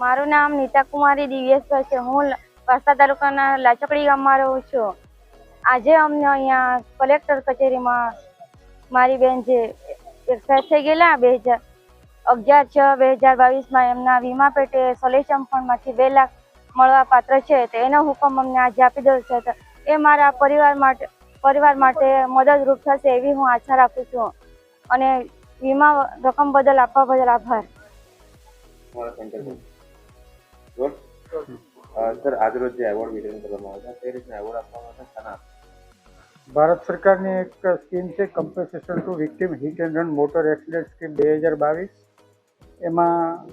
મારું નામ નીતા કુમારી દિવ્યેશ્વર છે. હું વાંસદા તાલુકાના લાચકડી ગામમાં રહું છું. આજે અમને અહીંયા કલેક્ટર કચેરીમાં મારી બેન જે એક્સપાયર થઈ ગયેલા બે હજાર અગિયાર છ બે હજાર બાવીસમાં એમના વીમા પેટે સોલ્યુશન ફંડમાંથી બે લાખ મળવા પાત્ર છે. તો એનો હુકમ અમને આજે આપી દઉં છે. એ મારા પરિવાર માટે પરિવાર માટે મદદરૂપ થશે એવી હું આશા રાખું છું. અને વીમા રકમ બદલ આપવા બદલ આભાર. સર આજરોજ જે એવોર્ડ વિતરણ કરવામાં આવ્યા તે રીતના એવોર્ડ આપવામાં આવ્યા શાના ભારત સરકારની એક સ્કીમ છે compensation to victim hit and run motor accident scheme બે હજાર બાવીસ. એમાં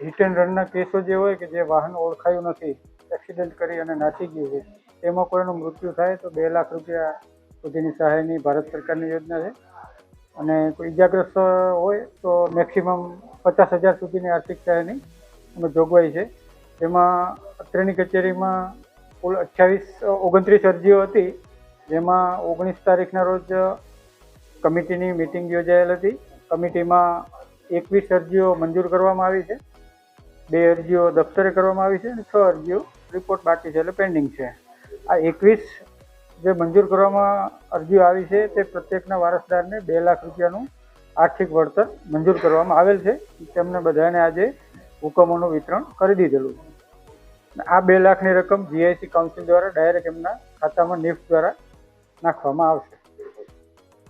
હિટ એન્ડ રનના કેસો જે હોય કે જે વાહન ઓળખાયું નથી એક્સિડન્ટ કરી અને નાસી ગયું છે, તેમાં કોઈનું મૃત્યુ થાય તો બે લાખ રૂપિયા સુધીની સહાયની ભારત સરકારની યોજના છે. અને કોઈ ઇજાગ્રસ્ત હોય તો મેક્સિમમ પચાસ હજાર સુધીની આર્થિક સહાયની જોગવાઈ છે. તેમાં અત્રેની કચેરીમાં કુલ અઠ્યાવીસ ઓગણત્રીસ અરજીઓ હતી. જેમાં ઓગણીસ તારીખના રોજ કમિટીની મિટિંગ યોજાયેલ હતી. કમિટીમાં એકવીસ અરજીઓ મંજૂર કરવામાં આવી છે. બે અરજીઓ દફતરે કરવામાં આવી છે અને છ અરજીઓ રિપોર્ટ બાકી છે એટલે પેન્ડિંગ છે. આ એકવીસ જે મંજૂર કરવામાં અરજીઓ આવી છે તે પ્રત્યેકના વારસદારને બે લાખ રૂપિયાનું આર્થિક વળતર મંજૂર કરવામાં આવેલ છે. તેમને બધાને આજે હુકમોનું વિતરણ કરી દીધેલું છે. આ બે લાખની રકમ જીઆઈસી કાઉન્સિલ દ્વારા ડાયરેક્ટ એમના ખાતામાં નિફ્ટ દ્વારા નાખવામાં આવશે.